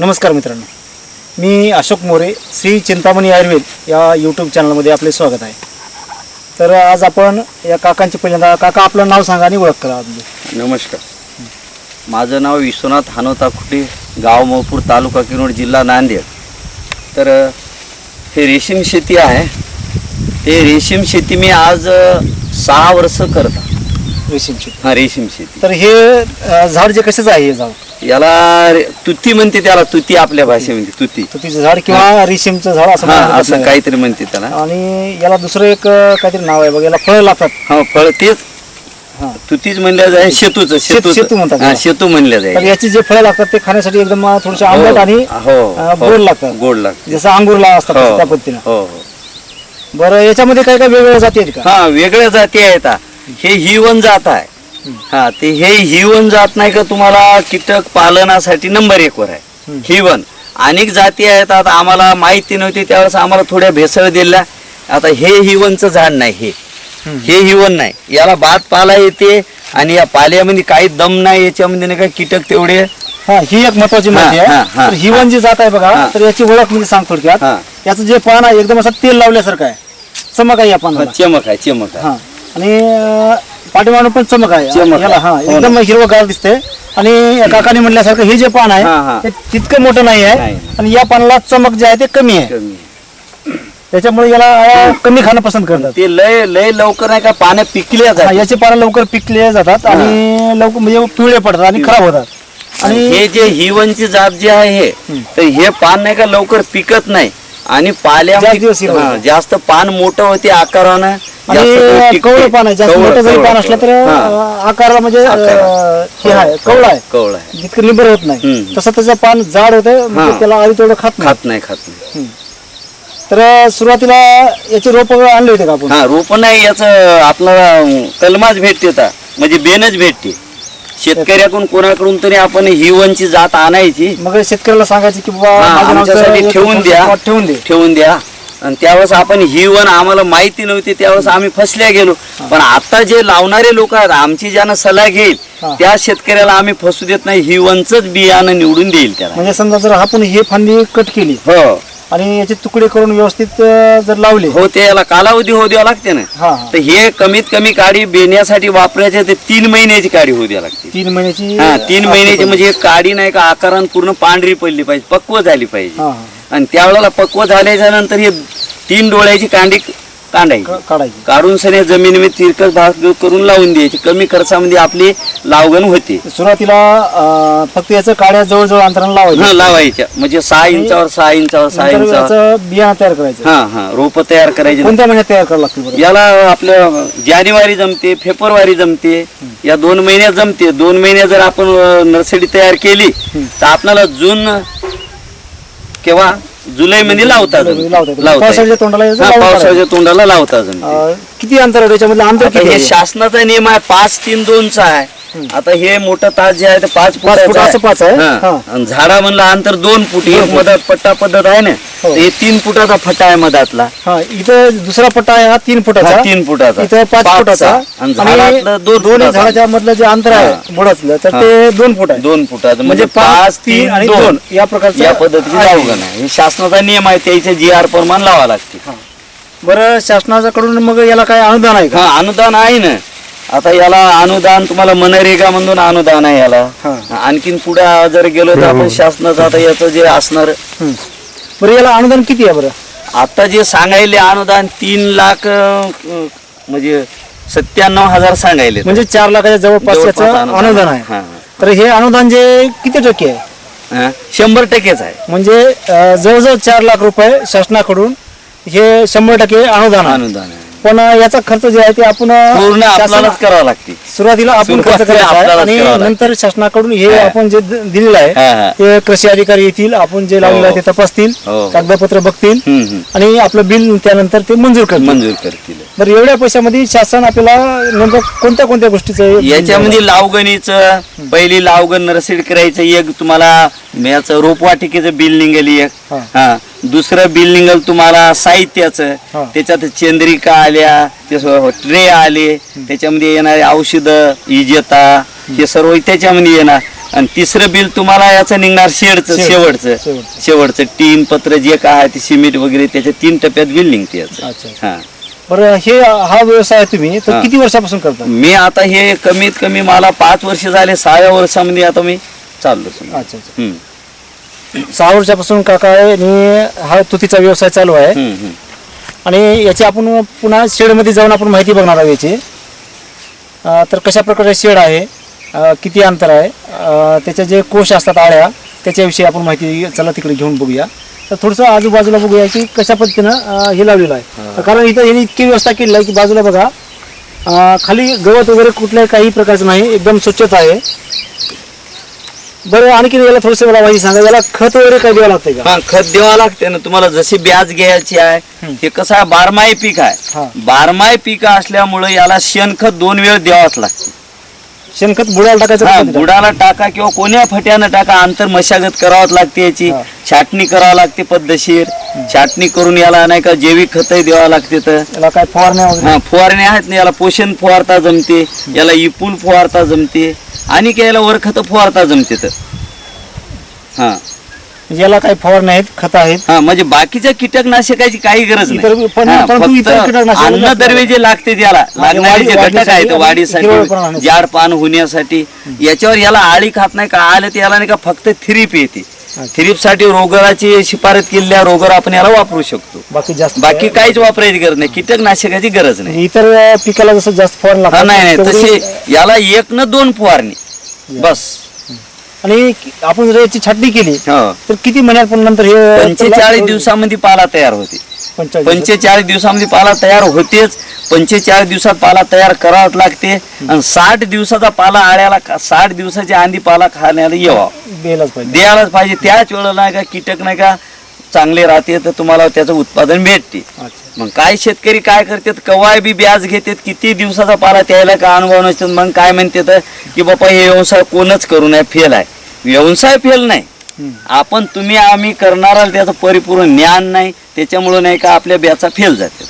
नमस्कार मित्रांनो. मी अशोक मोरे श्री चिंतामणी आयुर्वेद या यूट्यूब चॅनलमध्ये आपले स्वागत आहे. तर आज आपण या काकांची पहिल्यांदा काका आपलं नाव सांगा आणि ओळख करा आपली नमस्कार. माझं नाव विश्वनाथ हानोता खुटे गाव मोहपूर तालुका किनोड जिल्हा नांदेड. तर हे रेशीम शेती आहे. ते रेशीम शेती मी आज सहा वर्ष करत. रेशीम शेती. हा रेशीम शेती. तर हे झाड जे कशाचं आहे हे झाड याला रे- तुती म्हणते त्याला तुती आपल्या भाषेमध्ये तुती. तुतीचं झाड किंवा रेशीमचं झाड असं हा म्हणतात असं. काहीतरी म्हणते त्याला. आणि याला दुसरं एक अं, काहीतरी नाव आहे बघ याला फळं लागतात हा फळ तेच. हा. तुतीच म्हणल्या जाय शेतूच शेत- शेतू म्हणतात हा त्याला. शेतू म्हणल्या तर जाय याची जे फळं लागतात ते खाण्यासाठी एकदम थोडेसे आंबट आणि हो अं, हो. गोड लागतात. गोड लागतं जसं अंगूरला असतात हो त्या पद्धतीनं. हो हो. बरं याच्यामध्ये काय काय वेगवेगळ्या जाती आहेत का? हा वेगळ्या जाती आहेत. हा. हे हिवन जात आहे. हा ते हे हिवन जात नाही का तुम्हाला? कीटक पालनासाठी नंबर एक वर आहे. हिवन. अनेक जाती आहेत. आता आम्हाला माहिती नव्हती त्यावेळेस आम्हाला थोड्या भेसळ दिल्या. आता हे हिवनचं झाड नाही हे. हे हिवन नाही. याला भात पाला येते आणि या पाल्यामध्ये काही दम नाही याच्यामध्ये नाही का कीटक तेवढे. हा ही एक महत्वाची माहिती हा, आहे. हा, तर ही. वन जी जात आहे बघा. तर याची ओळख म्हणजे सांग थोडक्यात. हा. याचं जे पान आहे एकदम असं तेल लावल्यासारखं आहे. चमक आहे या पानाला. चमक आहे चमक आहे. हा. आणि अं, पाठीमागून पण चमक आहे चमक याला हा आहे. हो एकदम हिरवगार दिसते आणि या काकाने म्हटल्यासारखं हे जे पान हा, आहे. ते तितकं मोठं नाही आहे नाही. आणि या पानाला चमक जे आहे ते कमी आहे कमी. त्याच्यामुळे याला कमी खाणं पसंत करतात ते लय लय लवकर नाही का पाण्या पिकल्या हा, जातात याचे पानं लवकर पिकले जातात आणि लवकर म्हणजे पिवळे पडतात आणि खराब होतात आणि आणि हे जे हिवनची जात जे आहे हे. तर हे पान नाही का लवकर पिकत नाही आणि जास्त दिवस हा, होतं. जास्त पान मोठं होते आकारानं जास्त दिवस आणि टिकते. कवळ पान आहे जास्त कवळं, मोठं जरी कवळं, पान असलं तर कवळं. हा, अं, आकाराला म्हणजे अं, आकाराला. हे आहे कवळ आहे कवळं आहे जितकं निबर होत नाही हम्म. तसं त्याचं पान जाड होतं म्हणजे हा. त्याला आधी तेवढं खात नाही खात नाही खात नाही तर सुरुवातीला याचे रोप आणले होते का आपण हा रोप नाही याच आपल्याला कलमाच भेटते आता म्हणजे बेनच भेटते शेतकऱ्याकडून कोणाकडून तरी आपण हिवनची जात आणायची. मग शेतकऱ्याला सांगायचे की बाबा हा, माझ्या नावाचं आमच्यासाठी एक ठेवून द्या. ठेवून दे. ठेवून द्या. आणि त्यावेळेस आपण ही वन आम्हाला माहिती नव्हती त्यावेळेस आम्ही फसल्या गेलो. पण आता जे लावणारे लोक आहेत आमची ज्यानं सल्ला घेईल हा. त्या शेतकऱ्याला आम्ही फसू देत नाही ही वनच बियाणं निवडून देईल त्याला. म्हणजे समजा जर आपण ही फांदी कट केली हो. आणि याचे तुकडे करून व्यवस्थित अं, जर लावले. हो ते याला कालावधी होऊ द्यावा लागते ना. हा. तर हे कमीत कमी काडी बेण्यासाठी वापरायचे ते तीन महिन्याची काडी होऊ द्यावी लागते. तीन महिन्याची हा तीन महिन्याची म्हणजे एक काडी नाही का आकारानं पूर्ण पांढरी पडली पाहिजे पक्व झाली पाहिजे. हा. आणि त्यावेळेला पक्व झाल्याच्यानंतर हे तीन डोळ्याची कांडी काढायची काढायची. काढून सने जमिनीमध्ये तिरकस भाग करून लावून द्यायची. कमी खर्चामध्ये आपली लावगण होते. सुरुवातीला फक्त याचं काड्या जवळजवळ अंतरानं लावायचं लावायच्या. म्हणजे सहा इंचावर सहा इंचावर सहा इंचावर. बियाणं तयार करायचं. हा हा. रोप तयार करायची. कोणत्या महिन्यात तयार करावं लागतील बरं? याला आपलं जानेवारी जमते फेब्रुवारी जमते. या दोन महिन्यात जमते. दोन महिन्यात जर आपण नर्सरी तयार केली तर आपल्याला जून केव्हा? जुलै मध्ये लावता जमते. लावता येतं. लावता पावसाळ्याच्या. तोंडाला याचं हा, लावून पावसाळ्याच्या तोंडाला लावता अं, किती अंतर आहे त्याच्यामधलं अंतर आता किती हे आहे? शासनाचा नियम आहे पाच तीन दोनचा आहे आता हे मोठं तास जे आहे ते पाच पाच फूट असं पाच आहे? आणि झाडा म्हणलं अंतर दोन फूट. एक. मधात पट्टा पद्धत आहे ना हो. हे तीन फुटाचा फटा आहे मधातला. हा इथं दुसरा पट्टा आहे हा तीन फुटाचा. तीन फुटाचा. इथं पाच. फुटाचा. आणि झाडातलं दोन. झाडाच्या मधलं जे अंतर. आहे बुडातलं तर. ते दोन फूट आहे. दोन फुटाचं म्हणजे पाच तीन आणि दोन. या प्रकारचं या पद्धतीने आहे. लावगण आहे हे शासनाचा नियम आहे त्याचे जी आर प्रमाण लावा लागते. बरं शासनाकडून मग याला काय अनुदान आहे का? हा अनुदान आहे ना. आता याला अनुदान तुम्हाला मनरेगा मधून अनुदान आहे याला. हा. आणखीन पुढे जर गेलो तर आपण शासनाचं आता याचं जे असणार. हं. बरं याला अनुदान किती आहे बरं? आता जे सांगायले अनुदान तीन लाख म्हणजे सत्त्याण्णव हजार सांगायले. म्हणजे चार लाखाच्या जवळपास याचं अनुदान. आहे. हा, तर हे अनुदान जे किती टक्के आहे? हा. शंभर टक्केच आहे. म्हणजे जवळजवळ चार लाख रुपये शासनाकडून हे शंभर टक्के अनुदान आहे. अनुदान आहे. पण याचा खर्च जे आहे ते आपण पूर्ण शासन- आपल्यालाच करावं लागते सुरुवातीला आपण खर्च सुरुवातीला करायचा आहे आपल्यालाच आणि करावं. नंतर शासनाकडून हे हा. आपण जे द- दिलेलं आहे हा, हा. ते कृषी अधिकारी येतील आपण जे लावलेलं आहे ते तपासतील हो. कागदपत्र बघतील हम्म, हम्म. आणि आपलं बिल त्यानंतर ते मंजूर करतील मंजूर करतील बरं एवढ्या पैशामध्ये शासन आपल्याला नेमकं कोणत्या कोणत्या गोष्टीचं याच्यामध्ये लावगणीचं पहिली लावगण नर्सरी करायचं एक तुम्हाला याचं रोपवाटिकेचं बिल निघेल एक हा. हा दुसरं बिल निघेल तुम्हाला साहित्याचं हा. त्याच्यात चंद्रिका आल्या ट्रे आले त्याच्यामध्ये येणारे औषधं इजेता हे सर्व त्याच्यामध्ये येणार आणि तिसरं बिल तुम्हाला याचं निघणार शेडचं शेवटचं शेवटचं. शेवटचं टीन पत्र जे काय आहे ते सिमेंट वगैरे त्याच्या तीन टप्प्यात बिल निघते याचं अच्छा. हा बरं हे हा व्यवसाय तुम्ही तर. किती वर्षापासून करता मी आता हे कमीत कमी मला पाच वर्ष झाले सहाव्या वर्षामध्ये आता मी चाललो समजा. अच्छा अच्छा हम्म, सहा वर्षापासून काका आणि हा तुतीचा व्यवसाय चालू आहे. हम्म, हम्म. आणि याची आपण पुन्हा शेडमध्ये जाऊन आपण माहिती बघणार आहोत याची. अं, तर कशा प्रकारचे शेड आहे अं, किती अंतर आहे अं, त्याचे जे कोश असतात आळ्या त्याच्याविषयी आपण माहिती चला तिकडे घेऊन बघूया. तर थोडंसं आजूबाजूला बघूया की कशा पद्धतीनं अं, हे लावलेलं आहे. कारण इथं यांनी इतकी व्यवस्था केलेली आहे की बाजूला बघा अं, खाली गवत वगैरे कुठल्याही काही प्रकारचं नाही एकदम स्वच्छता आहे. बरं आणखी याला थोडंसं मला माहिती सांगा याला खत वगैरे काय द्यावं लागतंय का? हा खत द्यावं लागते ना. तुम्हाला जशी ब्याज घ्यायची आहे. हे कसं आहे बारमाही पीक हा. आहे बारमाही पीक असल्यामुळे याला शेणखत दोन वेळ द्यावाच लागते. शेणखत बुडायला टाकायचं हा, का? बुडाला टाका किंवा कोण्या फट्यानं टाका अंतर मशागत करावंच लागते याची. हा. छाटणी करावं लागते पद्धतशीर. छाटणी करून याला नाही का जैविक खतही द्यावं लागते तर. याला काय फवारण्या वगैरे? हा फवारणी आहेत ना याला पोषण फवारता जमते. याला इपूल फवारता जमते. आणि याला वरखत फवारता जमते तर हा. याला काही फवारण्या आहेत खत आहेत. हा म्हणजे बाकीच्या कीटकनाशकाची काही गरज नाही. फक्त अन्न दरवे जे लागते त्याला. लागणारे जे घटक आहेत वाढीसाठी. जाड पान होण्यासाठी. याच्यावर याला आळी खात नाही का आलं ते याला नाही का फक्त थ्रीप येते. थ्रीपसाठी रोगराची शिफारस केलेल्या रोगर आपण याला वापरू शकतो. बाकी जास्त बाकी काहीच वापरायची गरज नाही. कीटकनाशकाची गरज नाही. इतर पिकाला जसं जास्त फवारणी नाही नाही तसे याला एक न दोन फवारणी. बस. आणि आपण जर याची छाटणी केली हो. तर किती महिन्यात पण नंतर हे पंचेचाळीस दिवसामध्ये पाला तयार होते. पंचेचाळीस दिवसामध्ये पाला तयार होतेच. पंचेचाळीस दिवसात पाला तयार करावाच लागते. आणि साठ दिवसाचा पाला आळ्याला खा- साठ दिवसाच्या आधी पाला खाण्याला यावा. द्यायलाच पाहिजे. द्यायलाच पाहिजे. त्याच वेळेला नाही का कीटक नाही का चांगले राहते तर तुम्हाला त्याचं उत्पादन भेटते. मग काय शेतकरी काय करतात? कवाय बी ब्याज घेतात. किती दिवसाचा पाला त्याला का अनुभव नसतात. मग काय म्हणतात की बाबा हे व्यवसाय कोणच करू नये फेल आहे. व्यवसाय फेल नाही. आपण तुम्ही आम्ही करणारा त्याचं परिपूर्ण ज्ञान नाही. त्याच्यामुळं नाही का आपल्या ब्याचा फेल जाते.